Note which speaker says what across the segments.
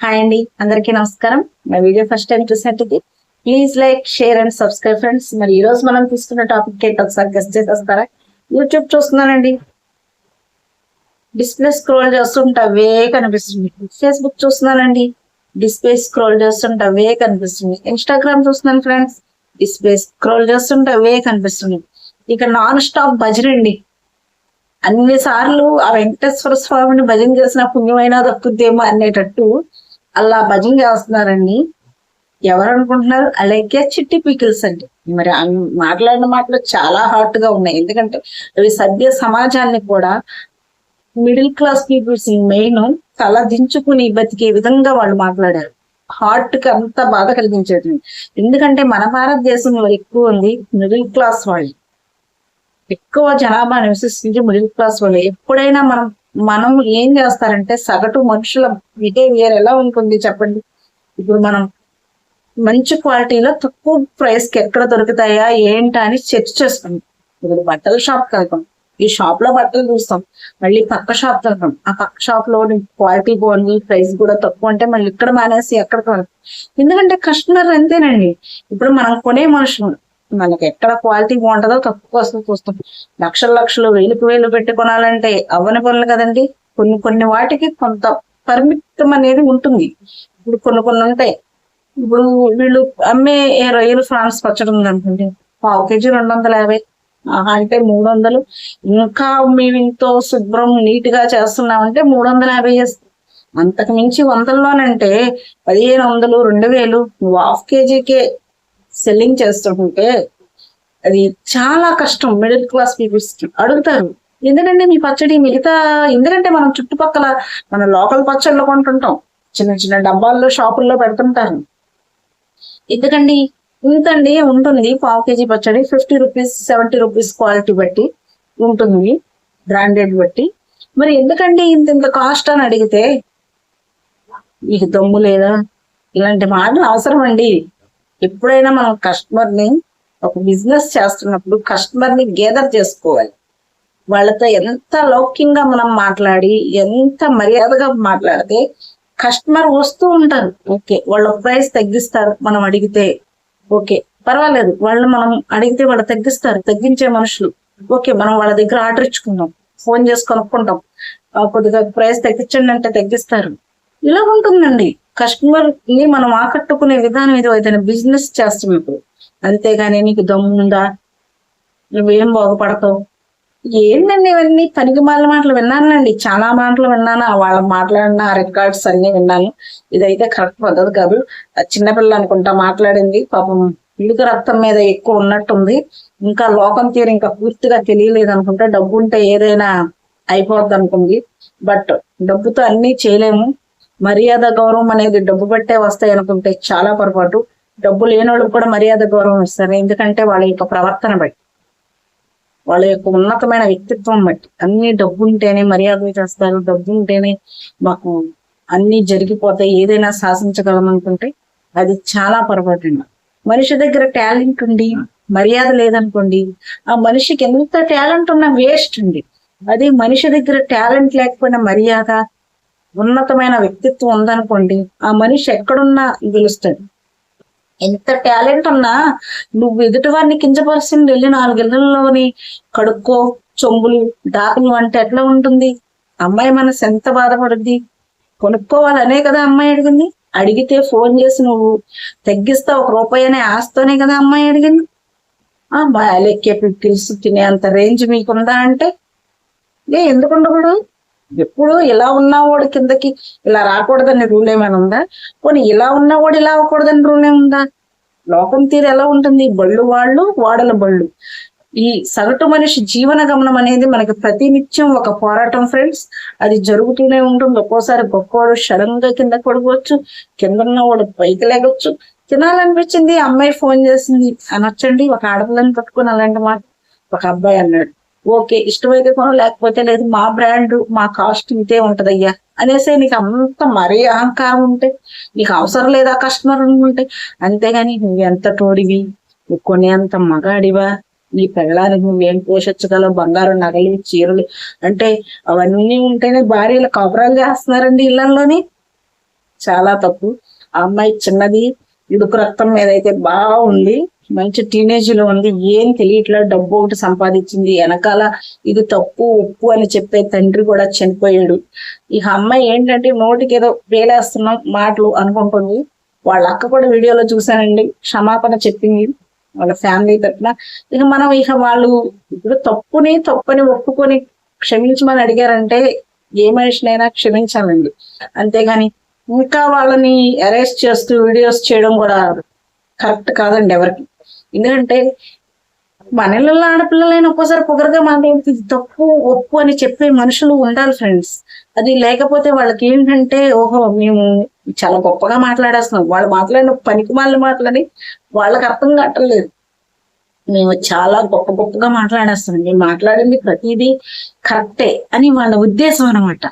Speaker 1: Hi అండి అందరికీ నమస్కారం. నా వీడియో ఫస్ట్ టైం చూసినట్టు please like share and subscribe friends మరి ఈ రోజు మనం తీసుకున్న టాపిక్ ఏంటి ఒకసారి గెస్ట్ చేసేస్తారా? యూట్యూబ్ చూస్తున్నానండి. డిస్ప్లే స్క్రోల్ చేస్తుంటే అవే కనిపిస్తుంది. ఫేస్బుక్ చూస్తున్నానండి. డిస్ప్లే స్క్రోల్ చేస్తుంటే అవే కనిపిస్తుంది. ఇన్స్టాగ్రామ్ చూస్తున్నాను ఫ్రెండ్స్ డిస్ప్లే స్క్రోల్ చేస్తుంటే అవే కనిపిస్తుంది. ఇక నాన్ స్టాప్ భజనండి అన్ని సార్లు ఆ వెంకటేశ్వర స్వామిని భజన చేసిన పుణ్యమైనా దక్కుద్దేమో అనేటట్టు అలా భజన చేస్తున్నారండి. ఎవరు అనుకుంటున్నారు అలాగే చిట్టి పీకిల్స్ అండి. మరి మాట్లాడిన మాటలు చాలా హాట్గా ఉన్నాయి. ఎందుకంటే అవి సభ్య సమాజాన్ని కూడా మిడిల్ క్లాస్ పీపుల్స్ మెయిన్ తల దించుకుని బతికే విధంగా వాళ్ళు మాట్లాడారు. హార్ట్కి అంత బాధ కలిగించేది. ఎందుకంటే మన భారతదేశంలో ఎక్కువ ఉంది మిడిల్ క్లాస్ వాళ్ళు. ఎక్కువ జనాభా నివసిస్తుంది మిడిల్ క్లాస్ వాళ్ళు. ఎప్పుడైనా మనం మనం ఏం చేస్తారంటే సగటు మనుషుల బిహేవియర్ ఎలా ఉంటుంది చెప్పండి? ఇప్పుడు మనం మంచి క్వాలిటీలో తక్కువ ప్రైస్కి ఎక్కడ దొరుకుతాయా ఏంటా అని సెర్చ్ చేస్తాం. ఇప్పుడు బట్టల షాప్ వెళ్తాం ఈ షాప్లో బట్టలు చూస్తాం. మళ్ళీ పక్క షాప్ వెళ్తాం ఆ పక్క షాప్లో క్వాలిటీ బాగుంది ప్రైస్ కూడా తక్కువ అంటే మళ్ళీ ఇక్కడ మానేసి ఎక్కడికి వెళ్తాం ఎందుకంటే కస్టమర్ అంతేనండి. ఇప్పుడు మనం కొనే మనుషులు మనకి ఎక్కడ క్వాలిటీ బాగుంటుందో తక్కువ వస్తుంది చూస్తాం. లక్షల లక్షలు వేలకు వేలు పెట్టుకొనాలంటే అవ్వని పనులు కదండి. కొన్ని కొన్ని వాటికి కొంత పరిమితం అనేది ఉంటుంది. ఇప్పుడు కొన్ని కొన్ని ఉంటాయి. ఇప్పుడు వీళ్ళు అమ్మే ఏ రొయ్యలు ఫ్రాన్స్ పచ్చడి ఉందనుకోండి. పావు కేజీ రెండు వందల యాభై అంటే మూడు వందలు ఇంకా మేము ఇంతో శుభ్రం నీట్గా చేస్తున్నామంటే మూడు వందల యాభై చేస్తాం. అంతకు మించి వందల్లోనంటే పదిహేను వందలు రెండు వేలు హాఫ్ కేజీకే సెల్లింగ్ చేస్తుంటే అది చాలా కష్టం. మిడిల్ క్లాస్ పీపుల్స్ అడుగుతారు ఎందుకంటే మీ పచ్చడి మిగతా ఎందుకంటే మనం చుట్టుపక్కల మన లోకల్ పచ్చళ్ళు కొంటుంటాం. చిన్న చిన్న డబ్బాల్లో షాపుల్లో పెడుతుంటారు. ఎందుకండి? ఇంతండి ఉంటుంది. పావు కేజీ పచ్చడి fifty rupees seventy rupees quality బట్టి ఉంటుంది బ్రాండెడ్ బట్టి మరి ఎందుకండి ఇంత ఇంత కాస్ట్ అని అడిగితే మీకు దమ్ము లేదా? ఇలాంటి మాటలు అవసరం అండి ఎప్పుడైనా మనం కస్టమర్ని ఒక బిజినెస్ చేస్తున్నప్పుడు కస్టమర్ని గేదర్ చేసుకోవాలి. వాళ్ళతో ఎంత లౌక్యంగా మనం మాట్లాడి ఎంత మర్యాదగా మాట్లాడితే కస్టమర్ వస్తూ ఉంటారు. ఓకే వాళ్ళ ప్రైస్ తగ్గిస్తారు మనం అడిగితే. ఓకే పర్వాలేదు వాళ్ళు మనం అడిగితే వాళ్ళు తగ్గిస్తారు తగ్గించే మనుషులు. ఓకే మనం వాళ్ళ దగ్గర ఆర్డర్ ఇచ్చుకుందాం ఫోన్ చేసి కొనుక్కుంటాం. ఆ, కొద్దిగా ప్రైస్ తగ్గించండి అంటే తగ్గిస్తారు. ఇలా ఉంటుందండి. కస్టమర్ని మనం ఆకట్టుకునే విధానం ఏదో ఏదైనా బిజినెస్ చేస్తాం ఇప్పుడు. అంతేగాని నీకు దమ్ముందా నువ్వేం బాగుపడతావు? ఏంటండి ఇవన్నీ పనికి మాల మాటలు విన్నానండి చాలా మాటలు విన్నాను. ఆ వాళ్ళ మాట్లాడిన రికార్డ్స్ అన్ని విన్నాను. ఇదైతే కరెక్ట్ పద్ధతి కాదు. చిన్నపిల్ల అనుకుంటా మాట్లాడింది. పాపం ఇలుక రక్తం మీద ఎక్కువ ఉన్నట్టుంది. ఇంకా లోకం తీరు ఇంకా పూర్తిగా తెలియలేదు అనుకుంటా. డబ్బు ఉంటే ఏదైనా అయిపోద్ది అనుకుంది. బట్ డబ్బుతో అన్నీ చేయలేము. మర్యాద గౌరవం అనేది డబ్బు బట్టే వస్తాయి అనుకుంటే చాలా పొరపాటు. డబ్బు లేని వాళ్ళకి కూడా మర్యాద గౌరవం ఇస్తారు. ఎందుకంటే వాళ్ళ యొక్క ప్రవర్తన బట్టి. వాళ్ళ యొక్క ఉన్నతమైన వ్యక్తిత్వం బట్టి. అన్ని డబ్బు ఉంటేనే మర్యాద చేస్తారు. డబ్బు ఉంటేనే మాకు అన్ని జరిగిపోతాయి. ఏదైనా శాసించగలం అనుకుంటే అది చాలా పొరపాటు అండి. మనిషి దగ్గర టాలెంట్ ఉండి మర్యాద లేదనుకోండి ఆ మనిషికి ఎంత టాలెంట్ ఉన్నా వేస్ట్ ఉంది అదే మనిషి దగ్గర టాలెంట్ లేకపోయినా మర్యాద ఉన్నతమైన వ్యక్తిత్వం ఉందనుకోండి ఆ మనిషి ఎక్కడున్నా గెలుస్తాడు. ఎంత టాలెంట్ ఉన్నా నువ్వు ఎదుటి వారిని కించపరిచింది వెళ్ళి నాలుగిళ్ళలోని కడుక్కో చొంబులు డాకులు అంటే ఎట్లా ఉంటుంది? అమ్మాయి మనసు ఎంత బాధపడుద్ది? కొనుక్కోవాలనే కదా అమ్మాయి అడిగింది. అడిగితే ఫోన్ చేసి నువ్వు తగ్గిస్తా ఒక రూపాయి అనే ఆస్తోనే కదా అమ్మాయి అడిగింది. ఆ బాలెక్కే పిక్కిల్స్ తినే అంత రేంజ్ మీకుందా అంటే ఏ ఎందుకు ఉండకూడదు ఎప్పుడు ఇలా ఉన్నవాడు కిందకి ఇలా రాకూడదని రూల్ ఏమైనా ఉందా? పోనీ ఇలా ఉన్నవాడు ఇలా అవ్వకూడదని రూల్ ఏముందా లోకం తీరు ఎలా ఉంటుంది? బళ్ళు వాళ్ళు వాడల బళ్ళు. ఈ సగటు మనిషి జీవన గమనం అనేది మనకి ప్రతినిత్యం ఒక పోరాటం ఫ్రెండ్స్ అది జరుగుతూనే ఉంటుంది. ఒక్కోసారి గొప్పవాడు సడన్గా కింద పడుకోవచ్చు కింద ఉన్నవాడు పైకి లేగొచ్చు. తినాలనిపించింది అమ్మాయి ఫోన్ చేసింది అనొచ్చండి. ఒక ఆడపిల్లని పట్టుకుని అలాంటి మాట ఒక అబ్బాయి అన్నాడు. ఓకే ఇష్టమైతే కొను లేకపోతే లేదు మా బ్రాండ్ మా కాస్ట్ ఇంతే ఉంటదయ్యా. అనేసి నీకు అంత మరీ అహంకారం ఉంటే నీకు అవసరం లేదా కస్టమర్ అనుకుంటే అంతేగాని నువ్వు ఎంత తోడివి నువ్వు కొనేంత మగాడివా నీ పెళ్ళానికి నువ్వేం పోషించగలవు బంగారం నగలు చీరలు అంటే అవన్నీ ఉంటేనే భార్యలు కవరాలు చేస్తున్నారండి ఇళ్ళలోని చాలా తప్పు. ఆ అమ్మాయి చిన్నది ఇడుకు రక్తం మీద అయితే బాగుంది. మంచి టీనేజ్లో ఉంది. ఏం తెలియట్లేదు డబ్బు ఒకటి సంపాదించింది. వెనకాల ఇది తప్పు ఉప్పు అని చెప్పే తండ్రి కూడా చనిపోయాడు. ఈ అమ్మాయి ఏంటంటే నోటికి ఏదో వేలేస్తున్నాం మాటలు అనుకుంటుంది. వాళ్ళ అక్క కూడా వీడియోలో చూసానండి క్షమాపణ చెప్పింది వాళ్ళ ఫ్యామిలీ తరఫున ఇక మనం ఇక వాళ్ళు ఇప్పుడు తప్పుని తప్పుని ఒప్పుకొని క్షమించమని అడిగారంటే ఏ మనిషినైనా క్షమించాలండి. అంతేగాని ఇంకా వాళ్ళని అరెస్ట్ చేస్తూ వీడియోస్ చేయడం కూడా కరెక్ట్ కాదండి ఎవరికి. ఎందుకంటే మన ఇళ్ళల్లో ఆడపిల్లలైనా ఒక్కోసారి పొగరుగా మాట్లాడితే తప్పు ఒప్పు అని చెప్పే మనుషులు ఉండాలి ఫ్రెండ్స్ అది లేకపోతే వాళ్ళకి ఏంటంటే ఓహో మేము చాలా గొప్పగా మాట్లాడేస్తున్నాం. వాళ్ళు మాట్లాడిన పనికి మాల మాటలని వాళ్ళకి అర్థం కట్టలేదు మేము చాలా గొప్ప గొప్పగా మాట్లాడేస్తున్నాం. మేము మాట్లాడింది ప్రతిదీ కరెక్టే అని వాళ్ళ ఉద్దేశం అనమాట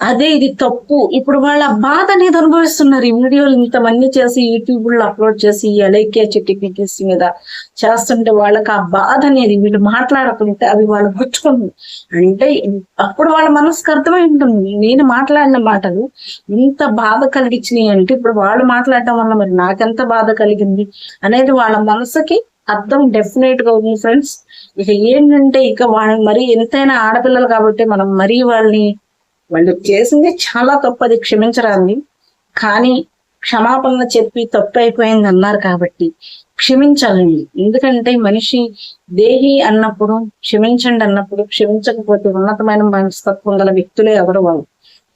Speaker 1: అదే ఇది తప్పు. ఇప్పుడు వాళ్ళ బాధ అనేది అనుభవిస్తున్నారు. ఈ వీడియోలు ఇంతమంది చేసి యూట్యూబ్లో అప్లోడ్ చేసి ఈ అలైక్య టెక్నిక్స్ మీద చేస్తుంటే వాళ్ళకి ఆ బాధ అనేది వీళ్ళు మాట్లాడకుంటే అవి వాళ్ళు గుచ్చుకుంటుంది అంటే అప్పుడు వాళ్ళ మనసుకు అర్థమై ఉంటుంది. నేను మాట్లాడిన మాటలు ఇంత బాధ కలిగించినాయి అంటే ఇప్పుడు వాళ్ళు మాట్లాడటం వల్ల మరి నాకెంత బాధ కలిగింది అనేది వాళ్ళ మనసుకి అర్థం డెఫినెట్గా ఉంది ఫ్రెండ్స్ ఇక ఏంటంటే ఇక వాళ్ళ మరి ఎంతైనా ఆడపిల్లలు కాబట్టి మనం మరీ వాళ్ళని వాళ్ళు చేసింది చాలా తప్పు అది క్షమించరాంది కానీ క్షమాపణ చెప్పి తప్పు అయిపోయింది అన్నారు కాబట్టి క్షమించాలండి. ఎందుకంటే మనిషి దేహి అన్నప్పుడు క్షమించండి అన్నప్పుడు క్షమించకపోతే ఉన్నతమైన మనస్తత్వం గల వ్యక్తులే ఎవరు వాళ్ళు.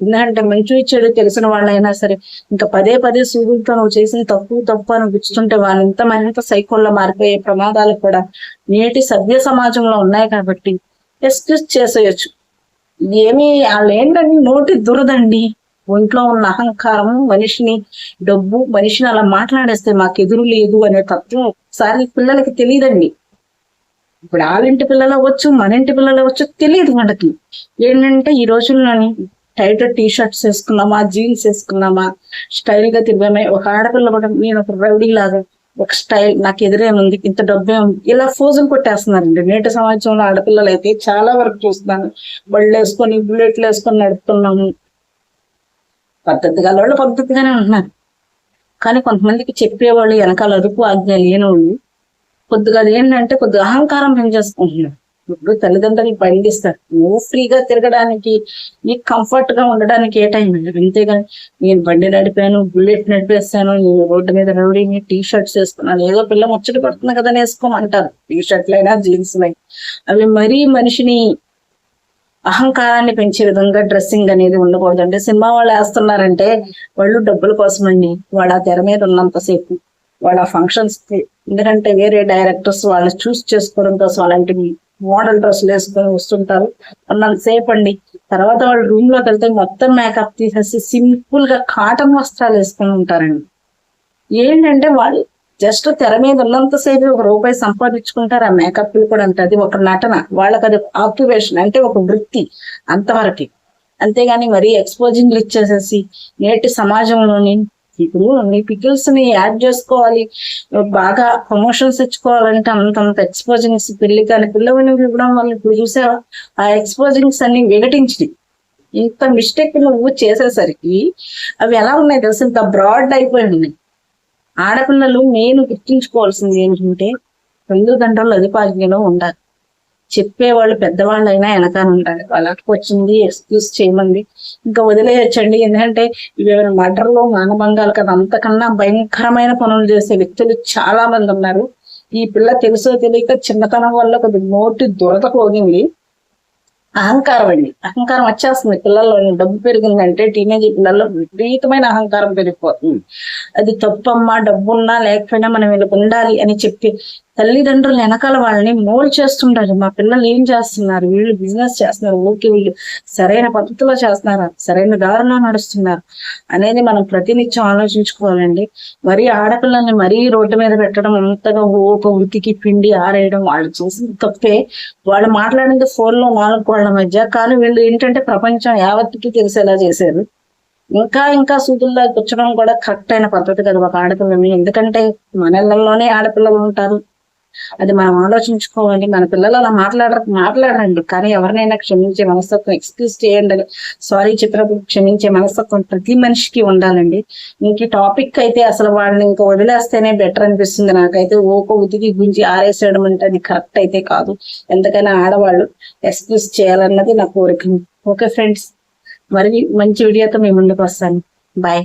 Speaker 1: ఎందుకంటే మంచి చెడు తెలిసిన వాళ్ళైనా సరే ఇంకా పదే పదే సూదులతో నువ్వు చేసిన తప్పు తప్పు అని గుచ్చుతుంటే వాళ్ళు ఇంత మరింత సైకోల్లో మారిపోయే ప్రమాదాలు కూడా నేటి సభ్య సమాజంలో ఉన్నాయి కాబట్టి ఎక్స్క్యూజ్ చేసేయచ్చు. ఏమి వాళ్ళు ఏంటంటే నోటి దురదండి. ఒంట్లో ఉన్న అహంకారం మనిషిని డబ్బు మనిషిని అలా మాట్లాడేస్తే మాకు ఎదురు లేదు అనే తత్వం ఒకసారి పిల్లలకి తెలియదండి. ఇప్పుడు వాళ్ళింటి పిల్లలు అవ్వచ్చు మన ఇంటి పిల్లలు అవ్వచ్చు తెలియదు వాళ్ళకి ఏంటంటే ఈ రోజుల్లోని టైట్ టీ షర్ట్స్ వేసుకున్నామా జీన్స్ వేసుకున్నామా స్టైల్గా తిరిగామే. ఒక ఆడపిల్ల కూడా నేను ఒక రౌడీ లాగా ఒక స్టైల్ నాకు ఎదురే ఉంది. ఇంత డబ్బే ఉంది. ఇలా ఫోజులు కొట్టేస్తున్నారండి. నేటి సమాజంలో ఆడపిల్లలు అయితే చాలా వరకు చూస్తున్నాను. బళ్ళు వేసుకొని బుల్లెట్లు వేసుకొని నడుపుతున్నాము. పద్ధతి గల వాళ్ళు పద్ధతిగానే ఉంటున్నారు. కానీ కొంతమందికి చెప్పేవాళ్ళు వెనకాల అదుపు ఆజ్ఞ లేని వాళ్ళు కొద్దిగా అది ఏంటంటే కొద్దిగా అహంకారం పెంచేసుకుంటున్నారు ఇప్పుడు తల్లిదండ్రులు పండిస్తారు. నువ్వు ఫ్రీగా తిరగడానికి నీకు కంఫర్ట్గా ఉండడానికి ఏ టైం అంతేగాని నేను బండి నడిపాను బుల్లెట్ నడిపేస్తాను నేను రోడ్డు మీద రౌడీని టీ షర్ట్స్ వేసుకున్నాను. ఏదో పిల్ల ముచ్చట పడుతుంది కదా వేసుకోమంటారు టీ షర్ట్లైనా జీన్స్లైనా అవి మరీ మనిషిని అహంకారాన్ని పెంచే విధంగా డ్రెస్సింగ్ అనేది ఉండకూడదు అంటే సినిమా వాళ్ళు వేస్తున్నారంటే వాళ్ళు డబ్బుల కోసమండి. వాడు ఆ తెర మీద ఉన్నంతసేపు వాళ్ళ ఫంక్షన్స్కి. ఎందుకంటే వేరే డైరెక్టర్స్ వాళ్ళని చూస్ చేసుకోవడం కోసం అలాంటివి మోడల్ డ్రెస్సులు వేసుకొని వస్తుంటారు. ఉన్నంతసేపు అండి. తర్వాత వాళ్ళు రూమ్లోకి వెళ్తే మొత్తం మేకప్ తీసేసి సింపుల్గా కాటన్ వస్త్రాలు వేసుకొని ఉంటారండి. ఏంటంటే వాళ్ళు జస్ట్ తెర మీద ఉన్నంతసేపు ఒక రూపాయి సంపాదించుకుంటారు. ఆ మేకప్ కూడా అంటే అది ఒక నటన. వాళ్ళకి అది ఆక్యుపేషన్ అంటే ఒక వృత్తి అంతవరకు. అంతేగాని మరీ ఎక్స్పోజింగ్లు ఇచ్చేసేసి నేటి సమాజంలోని ఇప్పుడు పికిల్స్ని యాడ్ చేసుకోవాలి. బాగా ప్రమోషన్స్ ఇచ్చుకోవాలంటే అంతంత ఎక్స్పోజింగ్స్ పెళ్ళి కానీ పిల్లవని ఇవ్వడం వల్ల ఇప్పుడు చూసావా? ఆ ఎక్స్పోజింగ్స్ అన్ని విఘటించినాయి ఇంత మిస్టేక్ నువ్వు చేసేసరికి అవి ఎలా ఉన్నాయి తెలుసు? ఇంత బ్రాడ్ అయిపోయి ఉన్నాయి. ఆడపిల్లలు నేను గుర్తుంచుకోవాల్సింది ఏంటంటే రెండు గంటలు అధిపాజ్ఞలో ఉండాలి. చెప్పేవాళ్ళు పెద్దవాళ్ళు అయినా వెనకాల ఉండాలి వాళ్ళకి వచ్చింది ఎక్స్క్యూజ్ చేయమంది. ఇంకా వదిలేయచ్చండి. ఎందుకంటే ఇవి మర్డర్లు మానభంగాలు కదా అంతకన్నా భయంకరమైన పనులు చేసే వ్యక్తులు చాలా మంది ఉన్నారు. ఈ పిల్ల తెలుసో తెలియక చిన్నతనం వల్ల కొద్ది నోటి దురద పోగింది. అహంకారం అండి. అహంకారం వచ్చేస్తుంది పిల్లల్లో డబ్బు పెరిగిందంటే టీనేజ్ పిల్లల్లో విపరీతమైన అహంకారం పెరిగిపోతుంది. అది తప్పమ్మా డబ్బున్నా లేకపోయినా మనం వీళ్ళకి ఉండాలి అని చెప్పి తల్లిదండ్రులు వెనకాల వాళ్ళని మోల్ చేస్తుంటారు. మా పిల్లలు ఏం చేస్తున్నారు? వీళ్ళు బిజినెస్ చేస్తున్నారు. ఓకే వీళ్ళు సరైన పద్ధతిలో చేస్తున్నారా. సరైన దారిలో నడుస్తున్నారు అనేది మనం ప్రతినిత్యం ఆలోచించుకోవాలండి. మరీ ఆడపిల్లల్ని మరీ రోడ్డు మీద పెట్టడం అంతగా ఒక ఉతికి పిండి ఆరేయడం వాళ్ళు చేసింది తప్పే. వాళ్ళు మాట్లాడింది ఫోన్లో నాలుగు వాళ్ళ మధ్య. కానీ వీళ్ళు ఏంటంటే ప్రపంచం యావత్తుకి తెలిసేలా చేశారు. ఇంకా ఇంకా సూదుల్లో కూర్చడం కూడా కరెక్ట్ అయిన పద్ధతి కదా ఒక ఆడపిల్లని ఎందుకంటే మన ఇళ్ళలోనే ఆడపిల్లలు ఉంటారు. అది మనం ఆలోచించుకోవాలి. మన పిల్లలు అలా మాట్లాడరు మాట్లాడండి కానీ ఎవరినైనా క్షమించే మనస్తత్వం ఎక్స్క్యూజ్ చేయండి. అని సారీ చెప్పినప్పుడు క్షమించే మనస్తత్వం ప్రతి మనిషికి ఉండాలండి. ఇంక టాపిక్ అయితే అసలు వాళ్ళని ఇంకా వదిలేస్తేనే బెటర్ అనిపిస్తుంది నాకైతే. ఓకో ఉతికి గుంజి ఆరేసేయడం అంటే అది కరెక్ట్ అయితే కాదు. ఎంతకైనా ఆడవాళ్ళు ఎక్స్క్యూజ్ చేయాలన్నది నా కోరిక. ఓకే ఫ్రెండ్స్ మరి మంచి వీడియోతో మీ ముందుకు వస్తాను. బాయ్